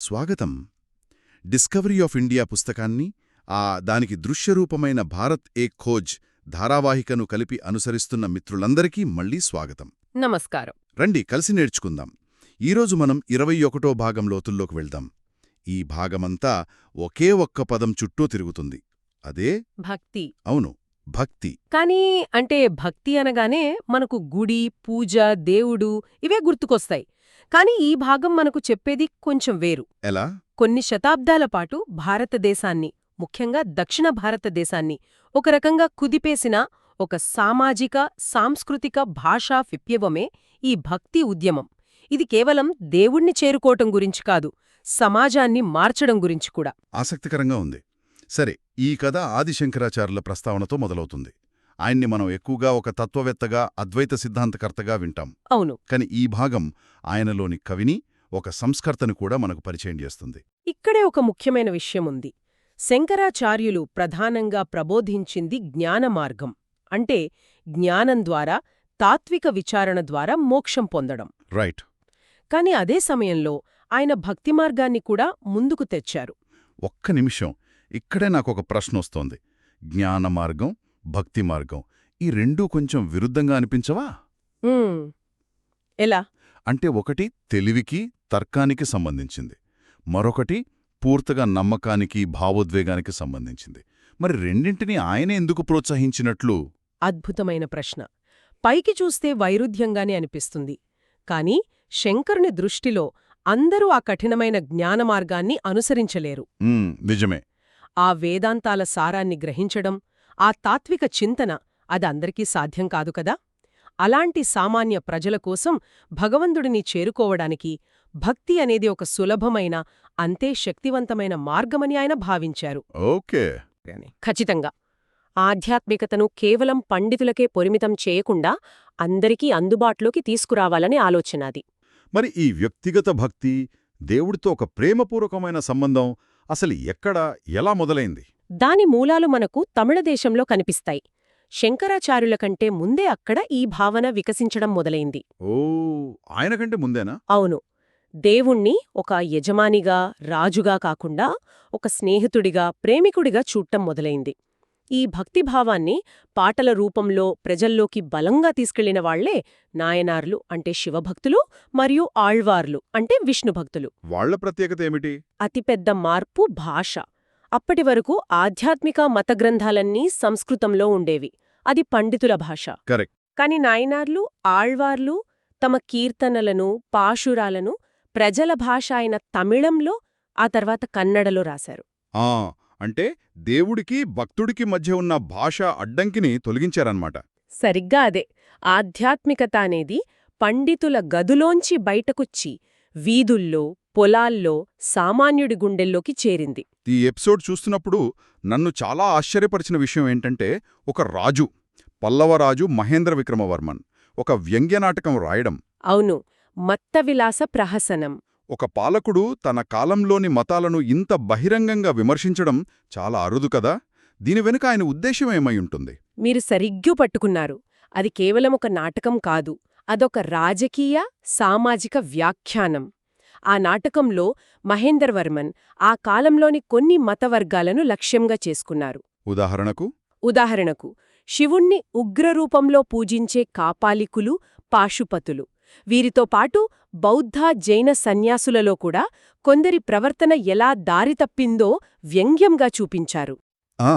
స్వాగతం. Discovery of India పుస్తకాన్ని ఆ దానికి దృశ్యరూపమైన భారత్ ఏ ఖోజ్ ధారావాహికను కలిపి అనుసరిస్తున్న మిత్రులందరికీ మళ్ళీ స్వాగతం. నమస్కారం. రండి కలిసి నేర్చుకుందాం. ఈరోజు మనం ఇరవై ఒకటో భాగం లోతుల్లోకి వెళ్దాం. ఈ భాగమంతా ఒకే ఒక్క పదం చుట్టూ తిరుగుతుంది. అదే? భక్తి. అవును భక్తి. కానీ అంటే భక్తి అనగానే మనకు గుడి పూజ దేవుడు ఇవే గుర్తుకొస్తాయి. కానీ ఈ భాగం మనకు చెప్పేది కొంచెం వేరు. ఎలా? కొన్ని శతాబ్దాల పాటు భారతదేశాన్ని ముఖ్యంగా దక్షిణ భారతదేశాన్ని ఒక రకంగా కుదిపేసిన ఒక సామాజిక సాంస్కృతిక భాషా విప్లవమే ఈ భక్తి ఉద్యమం. ఇది కేవలం దేవుణ్ణి చేరుకోవటం గురించి కాదు సమాజాన్ని మార్చడం గురించి కూడా. ఆసక్తికరంగా ఉంది. సరే ఈ కథ ఆదిశంకరాచార్యుల ప్రస్తావనతో మొదలవుతుంది. ఆయన్ని మనం ఎక్కువగా ఒక తత్వవేత్తగా అద్వైత సిద్ధాంతకర్తగా వింటాం. అవును. కాని ఈ భాగం ఆయనలోని కవిని ఒక సంస్కర్తను కూడా మనకు పరిచయం చేస్తుంది. ఇక్కడే ఒక ముఖ్యమైన విషయం ఉంది శంకరాచార్యులు ప్రధానంగా ప్రబోధించింది జ్ఞానమార్గం అంటే జ్ఞానం ద్వారా తాత్విక విచారణ ద్వారా మోక్షం పొందడం. రైట్. కాని అదే సమయంలో ఆయన భక్తి మార్గాన్ని కూడా ముందుకు తెచ్చారు. ఒక్క నిమిషం. ఇక్కడే నాకొక ప్రశ్న వస్తోంది జ్ఞాన మార్గం భక్తి మార్గం. ఈ రెండూ కొంచెం విరుద్ధంగా అనిపించవా? ఎలా? అంటే ఒకటి తెలివికి తర్కానికి సంబంధించింది. మరొకటి పూర్తిగా నమ్మకానికి భావోద్వేగానికి సంబంధించింది. మరి రెండింటినీ ఆయన ఎందుకు ప్రోత్సహించినట్లు? అద్భుతమైన ప్రశ్న. పైకి చూస్తే వైరుధ్యంగానే అనిపిస్తుంది. కాని శంకరుని దృష్టిలో అందరూ ఆ కఠినమైన జ్ఞానమార్గాన్ని అనుసరించలేరు. నిజమే. ఆ వేదాంతాల సారాన్ని గ్రహించడం ఆ తాత్విక చింతన అది అందరికీ సాధ్యం కాదు కదా? అలాంటి సామాన్య ప్రజల కోసం భగవంతుడిని చేరుకోవడానికి భక్తి అనేది ఒక సులభమైన అంతే శక్తివంతమైన మార్గమని ఆయన భావించారు. ఓకే. ఖచ్చితంగా. ఆధ్యాత్మికతను కేవలం పండితులకే పరిమితం చేయకుండా అందరికీ అందుబాటులోకి తీసుకురావాలనే ఆలోచనది మరి ఈ వ్యక్తిగత భక్తి దేవుడితో ఒక ప్రేమపూర్వకమైన సంబంధం అసలు ఎక్కడ ఎలా మొదలైంది? దాని మూలాలు మనకు తమిళదేశంలో కనిపిస్తాయి. శంకరాచార్యుల కంటే ముందే అక్కడ ఈ భావన వికసించడం మొదలైంది. ఓ ఆయన కంటే ముందేనా? అవును. దేవుణ్ణి ఒక యజమానిగా రాజుగా కాకుండా ఒక స్నేహితుడిగా ప్రేమికుడిగా చూడటం మొదలైంది. ఈ భక్తిభావాన్ని పాటల రూపంలో ప్రజల్లోకి బలంగా తీసుకెళ్ళిన వాళ్ళే నాయనార్లు అంటే శివభక్తులు మరియు ఆళ్వార్లు అంటే విష్ణుభక్తులు. వాళ్ళ ప్రత్యేకత ఏమిటి? అతిపెద్ద మార్పు భాష. అప్పటి వరకు ఆధ్యాత్మిక మత గ్రంథాలన్నీ సంస్కృతంలో ఉండేవి. అది పండితుల భాష. కరెక్ట్. కాని నాయనార్లు ఆళ్వార్లు తమ కీర్తనలను పాశురాలను ప్రజల భాష అయిన తమిళంలో ఆ తర్వాత కన్నడలో రాశారు. ఆ! అంటే దేవుడికి భక్తుడికి మధ్య ఉన్న భాష అడ్డంకిని తొలగించారన్నమాట. సరిగ్గా అదే. ఆధ్యాత్మికత అనేది పండితుల గదులోంచి బయటకొచ్చి వీధుల్లో పొలాల్లో సామాన్యుడి గుండెల్లోకి చేరింది. ఈ ఎపిసోడ్ చూస్తున్నప్పుడు నన్ను చాలా ఆశ్చర్యపరిచిన విషయం ఏంటంటే ఒక రాజు పల్లవరాజు మహేంద్ర విక్రమవర్మన్ ఒక వ్యంగ్యనాటకం రాయడం. అవును మత్తవిలాస ప్రహసనం. ఒక పాలకుడు తన కాలంలోని మతాలను ఇంత బహిరంగంగా విమర్శించడం చాలా అరుదు కదా? దీని వెనుక ఆయన ఉద్దేశం ఏమై ఉంటుంది? మీరు సరిగ్గు పట్టుకున్నారు. అది కేవలం ఒక నాటకం కాదు అదొక రాజకీయ సామాజిక వ్యాఖ్యానం. ఆ నాటకంలో మహేందర్ వర్మన్ ఆ కాలంలోని కొన్ని మతవర్గాలను లక్ష్యంగా చేసుకున్నారు. ఉదాహరణకు? ఉదాహరణకు శివుణ్ణి ఉగ్రరూపంలో పూజించే కాపాలికులు పాశుపతులు. వీరితో పాటు బౌద్ధ జైన సన్యాసులలో కూడా కొందరి ప్రవర్తన ఎలా దారితప్పిందో వ్యంగ్యంగా చూపించారు. ఆ!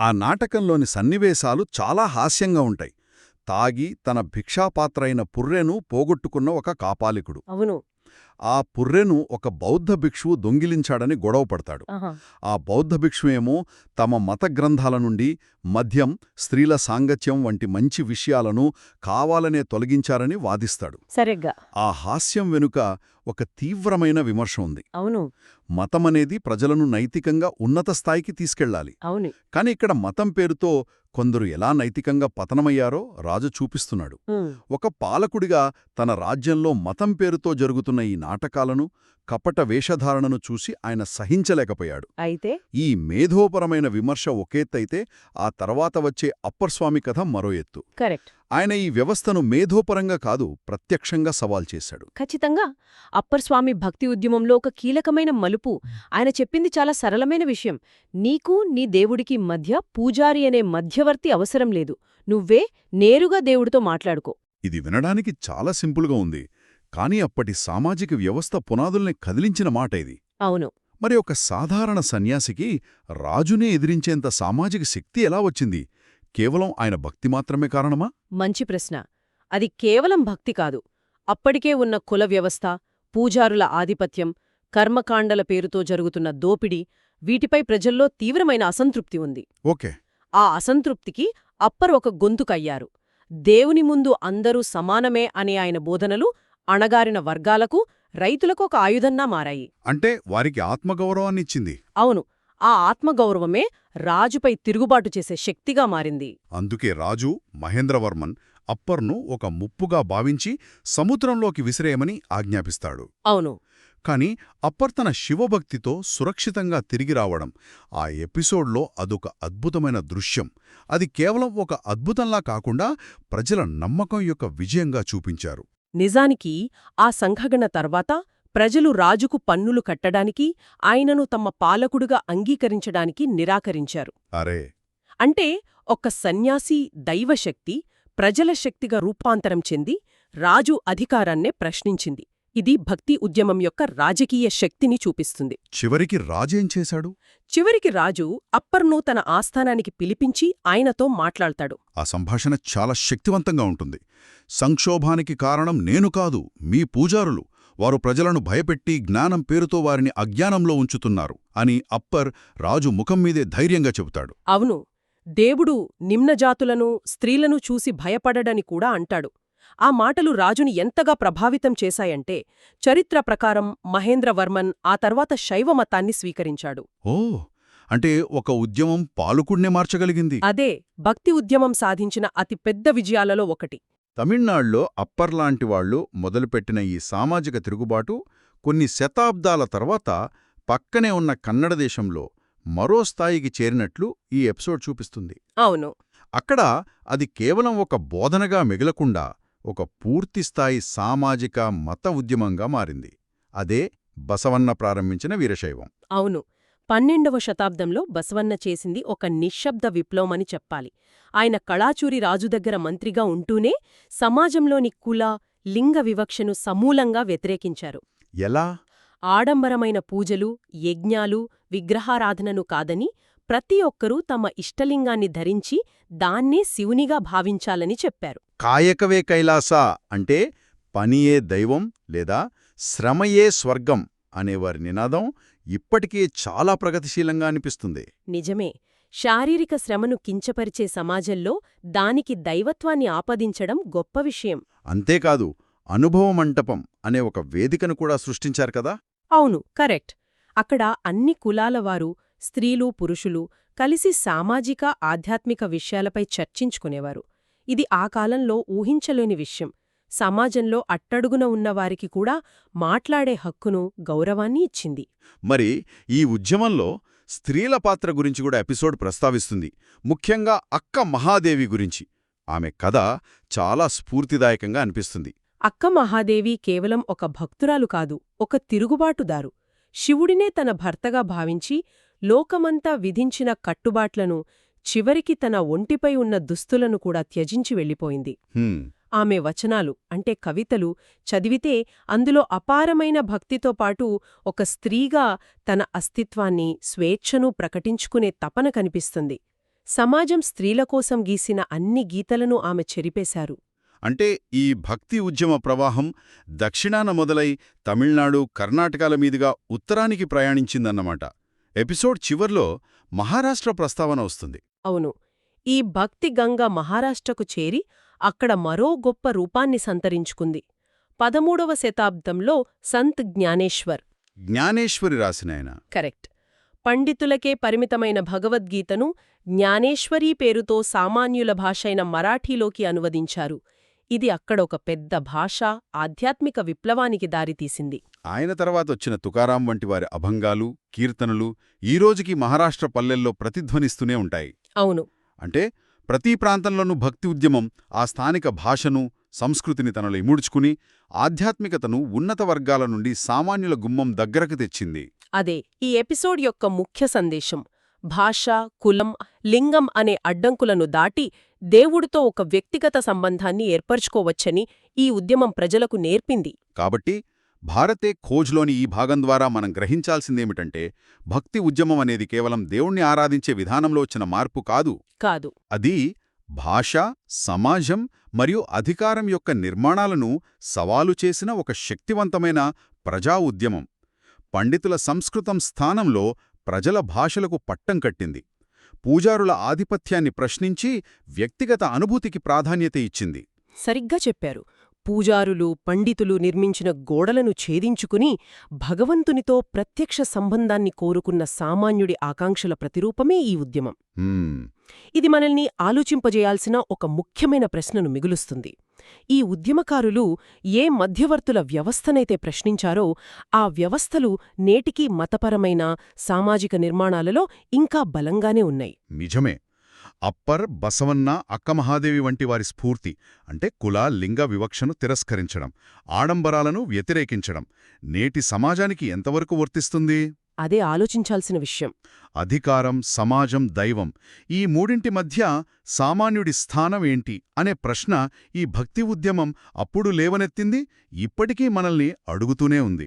ఆ నాటకంలోని సన్నివేశాలు చాలా హాస్యంగా ఉంటాయి. తాగి తన భిక్షాపాత్రైన పుర్రెను పోగొట్టుకున్న ఒక కాపాలికుడు. అవును. ఆ పుర్రెను ఒక బౌద్ధ భిక్షువు దొంగిలించాడని గొడవపడతాడు ఆ బౌద్ధ భిక్షువేమో తమ మత గ్రంథాల నుండి మద్యం స్త్రీల సాంగత్యం వంటి మంచి విషయాలను కావాలనే తొలగించారని వాదిస్తాడు. సరిగ్గా. ఆ హాస్యం వెనుక ఒక తీవ్రమైన విమర్శ ఉంది. అవును. మతమనేది ప్రజలను నైతికంగా ఉన్నత స్థాయికి తీసుకెళ్ళాలి అవును. కాని ఇక్కడ మతం పేరుతో కొందరు ఎలా నైతికంగా పతనమయ్యారో రాజు చూపిస్తున్నాడు. ఒక పాలకుడిగా తన రాజ్యంలో మతం పేరుతో జరుగుతున్న ఈ నాటకాలను కపట వేషధారణను చూసి ఆయన సహించలేకపోయాడు. అయితే? ఈ మేధోపరమైన విమర్శ ఒకేత్తైతే ఆ తర్వాత వచ్చే అప్పర్స్వామి కథ మరో ఎత్తు. కరెక్ట్. ఆయన ఈ వ్యవస్థను మేధోపరంగా కాదు ప్రత్యక్షంగా సవాల్ చేశాడు. ఖచ్చితంగా. అప్పర్ స్వామి భక్తి ఉద్యమంలో ఒక కీలకమైన మలుపు. ఆయన చెప్పింది చాలా సరళమైన విషయం. నీకు నీ దేవుడికి మధ్య పూజారి అనే మధ్యవర్తి అవసరం లేదు. నువ్వే నేరుగా దేవుడితో మాట్లాడుకో. ఇది వినడానికి చాలా సింపుల్గా ఉంది. కానీ అప్పటి సామాజిక వ్యవస్థ పునాదుల్ని కదిలించిన మాట ఇది. అవును. మరి ఒక సాధారణ సన్యాసికి రాజునే ఎదిరించేంత సామాజిక శక్తి ఎలా వచ్చింది? కేవలం ఆయన భక్తి మాత్రమే కారణమా? మంచి ప్రశ్న. అది కేవలం భక్తి కాదు. అప్పటికే ఉన్న కుల వ్యవస్థ పూజారుల ఆధిపత్యం కర్మకాండల పేరుతో జరుగుతున్న దోపిడీ వీటిపై ప్రజల్లో తీవ్రమైన అసంతృప్తి ఉంది. ఓకే. ఆ అసంతృప్తికి అప్పర్ ఒక గొంతుకయ్యారు దేవుని ముందు అందరూ సమానమే అనే ఆయన బోధనలు అణగారిన వర్గాలకు రైతులకు ఒక ఆయుధంగా మారాయి. అంటే వారికి ఆత్మగౌరవాన్నిచ్చింది. అవును ఆ ఆత్మగౌరవమే రాజుపై తిరుగుబాటు చేసే శక్తిగా మారింది. అందుకే రాజు మహేంద్రవర్మన్ అప్పర్ను ఒక ముప్పుగా భావించి సముద్రంలోకి విసిరేయమని ఆజ్ఞాపిస్తాడు. అవును. కాని అప్పర్ తన శివభక్తితో సురక్షితంగా తిరిగి రావడం ఆ ఎపిసోడ్లో అదొక అద్భుతమైన దృశ్యం. అది కేవలం ఒక అద్భుతంలా కాకుండా ప్రజల నమ్మకం యొక్క విజయంగా చూపించారు. నిజానికి ఆ సంఘగణ తర్వాత ప్రజలు రాజుకు పన్నులు కట్టడానికి ఆయనను తమ పాలకుడుగా అంగీకరించడానికి నిరాకరించారు. అరే! అంటే ఒక సన్యాసి దైవశక్తి ప్రజల శక్తిగా రూపాంతరం చెంది రాజు అధికారాన్నే ప్రశ్నించింది. ఇది భక్తి ఉద్యమం యొక్క రాజకీయ శక్తిని చూపిస్తుంది. చివరికి రాజేం చేశాడు? చివరికి రాజు అప్పర్ను తన ఆస్థానానికి పిలిపించి ఆయనతో మాట్లాడతాడు. ఆ సంభాషణ చాలా శక్తివంతంగా ఉంటుంది. సంక్షోభానికి కారణం నేను కాదు మీ పూజారులు. వారు ప్రజలను భయపెట్టి జ్ఞానం పేరుతో వారిని అజ్ఞానంలో ఉంచుతున్నారు అని అప్పర్ రాజు ముఖం మీదే ధైర్యంగా చెబుతాడు. అవును దేవుడు నిమ్నజాతులను స్త్రీలను చూసి భయపడడని కూడా అంటాడు. ఆ మాటలు రాజుని ఎంతగా ప్రభావితం చేశాయంటే చరిత్ర ప్రకారం మహేంద్రవర్మన్ ఆ తర్వాత శైవమతాన్ని స్వీకరించాడు. ఓ అంటే ఒక ఉద్యమం పాలుకుణ్ణే మార్చగలిగింది. అదే భక్తి ఉద్యమం సాధించిన అతిపెద్ద విజయాలలో ఒకటి. తమిళనాడులో అప్పర్ లాంటి మొదలుపెట్టిన ఈ సామాజిక తిరుగుబాటు కొన్ని శతాబ్దాల తర్వాత పక్కనే ఉన్న కన్నడ దేశంలో మరో స్థాయికి చేరినట్లు ఈ ఎపిసోడ్ చూపిస్తుంది. అవును. అక్కడ అది కేవలం ఒక బోధనగా మిగలకుండా ఒక పూర్తిస్థాయి సామాజిక మత ఉద్యమంగా మారింది. అదే బసవన్న ప్రారంభించిన వీరశైవం. అవును. పన్నెండవ శతాబ్దంలో బసవన్న చేసింది ఒక నిశ్శబ్ద విప్లవమని చెప్పాలి. ఆయన కళాచూరి రాజు దగ్గర మంత్రిగా ఉంటూనే సమాజంలోని కుల లింగ వివక్షను సమూలంగా వ్యతిరేకించారు. ఎలా? ఆడంబరమైన పూజలు యజ్ఞాలు విగ్రహారాధనను కాదని ప్రతి ఒక్కరూ తమ ఇష్టలింగాన్ని ధరించి దాన్నే శివునిగా భావించాలని చెప్పారు. కాయకవే కైలాస అంటే పనియే దైవం లేదా శ్రమయే స్వర్గం అనేవారి నినాదం ఇప్పటికే చాలా ప్రగతిశీలంగా అనిపిస్తుంది. నిజమే శారీరక శ్రమను కించపరిచే సమాజంలో దానికి దైవత్వాన్ని ఆపదించడం గొప్ప విషయం. అంతేకాదు అనుభవ మంటపం అనే ఒక వేదికను కూడా సృష్టించారు కదా? అవును కరెక్ట్. అక్కడ అన్ని కులాల వారు స్త్రీలు పురుషులు కలిసి సామాజిక ఆధ్యాత్మిక విషయాలపై చర్చించుకునేవారు. ఇది ఆ కాలంలో ఊహించలేని విషయం. సమాజంలో అట్టడుగున ఉన్నవారికి కూడా మాట్లాడే హక్కును గౌరవాన్ని ఇచ్చింది. మరి ఈ ఉద్యమంలో స్త్రీల పాత్ర గురించి కూడా ఎపిసోడ్ ప్రస్తావిస్తుంది. ముఖ్యంగా అక్క మహాదేవి గురించి. ఆమె కథ చాలా స్ఫూర్తిదాయకంగా అనిపిస్తుంది. అక్క మహాదేవి కేవలం ఒక భక్తురాలు కాదు ఒక తిరుగుబాటుదారు. శివుడినే తన భర్తగా భావించి లోకమంతా విధించిన కట్టుబాట్లను చివరికి తన ఒంటిపై ఉన్న దుస్తులను కూడా త్యజించి వెళ్ళిపోయింది. ఆమె వచనాలు అంటే కవితలు చదివితే అందులో అపారమైన భక్తితో పాటు ఒక స్త్రీగా తన అస్తిత్వాన్ని స్వేచ్ఛను ప్రకటించుకునే తపన కనిపిస్తుంది. సమాజం స్త్రీల కోసం గీసిన అన్ని గీతలను ఆమె చెరిపేశారు. అంటే ఈ భక్తి ఉద్యమ ప్రవాహం దక్షిణాన మొదలై తమిళనాడు కర్ణాటకల మీదుగా ఉత్తరానికి ప్రయాణించిందన్నమాట. ఎపిసోడ్ చివర్లో మహారాష్ట్ర ప్రస్తావన వస్తుంది. అవును. ఈ భక్తి గంగ మహారాష్ట్రకు చేరి అక్కడ మరో గొప్ప రూపాన్ని సంతరించుకుంది. పదమూడవ శతాబ్దంలో సంత్ జ్ఞానేశ్వర్. జ్ఞానేశ్వరి రాసినాయన కరెక్ట్. పండితులకే పరిమితమైన భగవద్గీతను జ్ఞానేశ్వరీ పేరుతో సామాన్యుల భాషైన మరాఠీలోకి అనువదించారు. ఇది అక్కడ ఒక పెద్ద భాషా ఆధ్యాత్మిక విప్లవానికి దారితీసింది ఆయన తర్వాత వచ్చిన తుకారాం వంటి వారి అభంగాలు కీర్తనలు ఈ రోజుకి మహారాష్ట్ర పల్లెల్లో ప్రతిధ్వనిస్తూనే ఉంటాయి. అవును. అంటే ప్రతి ప్రాంతంలోనూ భక్తి ఉద్యమం ఆ స్థానిక భాషను సంస్కృతిని తనలో ఇముడ్చుకుని ఆధ్యాత్మికతను ఉన్నత వర్గాల నుండి సామాన్యుల గుమ్మం దగ్గరకు తెచ్చింది. అదే ఈ ఎపిసోడ్ యొక్క ముఖ్య సందేశం. భాష కులం లింగం అనే అడ్డంకులను దాటి దేవుడితో ఒక వ్యక్తిగత సంబంధాన్ని ఏర్పరచుకోవచ్చని ఈ ఉద్యమం ప్రజలకు నేర్పింది. కాబట్టి భారతే ఖోజ్లోని ఈ భాగం ద్వారా మనం గ్రహించాల్సిందేమిటంటే భక్తి ఉద్యమం అనేది కేవలం దేవుణ్ణి ఆరాధించే విధానంలో వచ్చిన మార్పు కాదు. కాదు. అది భాష సమాజం మరియు అధికారం యొక్క నిర్మాణాలను సవాలు చేసిన ఒక శక్తివంతమైన ప్రజా ఉద్యమం. పండితుల సంస్కృతం స్థానంలో ప్రజల భాషలకు పట్టం కట్టింది. పూజారుల ఆధిపత్యాన్ని ప్రశ్నించి వ్యక్తిగత అనుభూతికి ప్రాధాన్యత ఇచ్చింది. సరిగ్గా చెప్పారు. పూజారులు పండితులు నిర్మించిన గోడలను ఛేదించుకుని భగవంతునితో ప్రత్యక్ష సంబంధాన్ని కోరుకున్న సామాన్యుడి ఆకాంక్షల ప్రతిరూపమే ఈ ఉద్యమం. ఇది మనల్ని ఆలోచింపజేయాల్సిన ఒక ముఖ్యమైన ప్రశ్నను మిగులుస్తుంది. ఈ ఉద్యమకారులు ఏ మధ్యవర్తుల వ్యవస్థనైతే ప్రశ్నించారో ఆ వ్యవస్థలు నేటికీ మతపరమైన సామాజిక నిర్మాణాలలో ఇంకా బలంగానే ఉన్నాయి. నిజమే. అప్పర్ బసవన్న అక్కమహాదేవి వంటి వారి స్ఫూర్తి అంటే కుల లింగ వివక్షను తిరస్కరించడం ఆడంబరాలను వ్యతిరేకించడం నేటి సమాజానికి ఎంతవరకు వర్తిస్తుంది? అదే ఆలోచించాల్సిన విషయం. అధికారం సమాజం దైవం ఈ మూడింటి మధ్య సామాన్యుడి స్థానం ఏంటి అనే ప్రశ్న ఈ భక్తి ఉద్యమం అప్పుడు లేవనెత్తింది ఇప్పటికీ మనల్ని అడుగుతూనే ఉంది.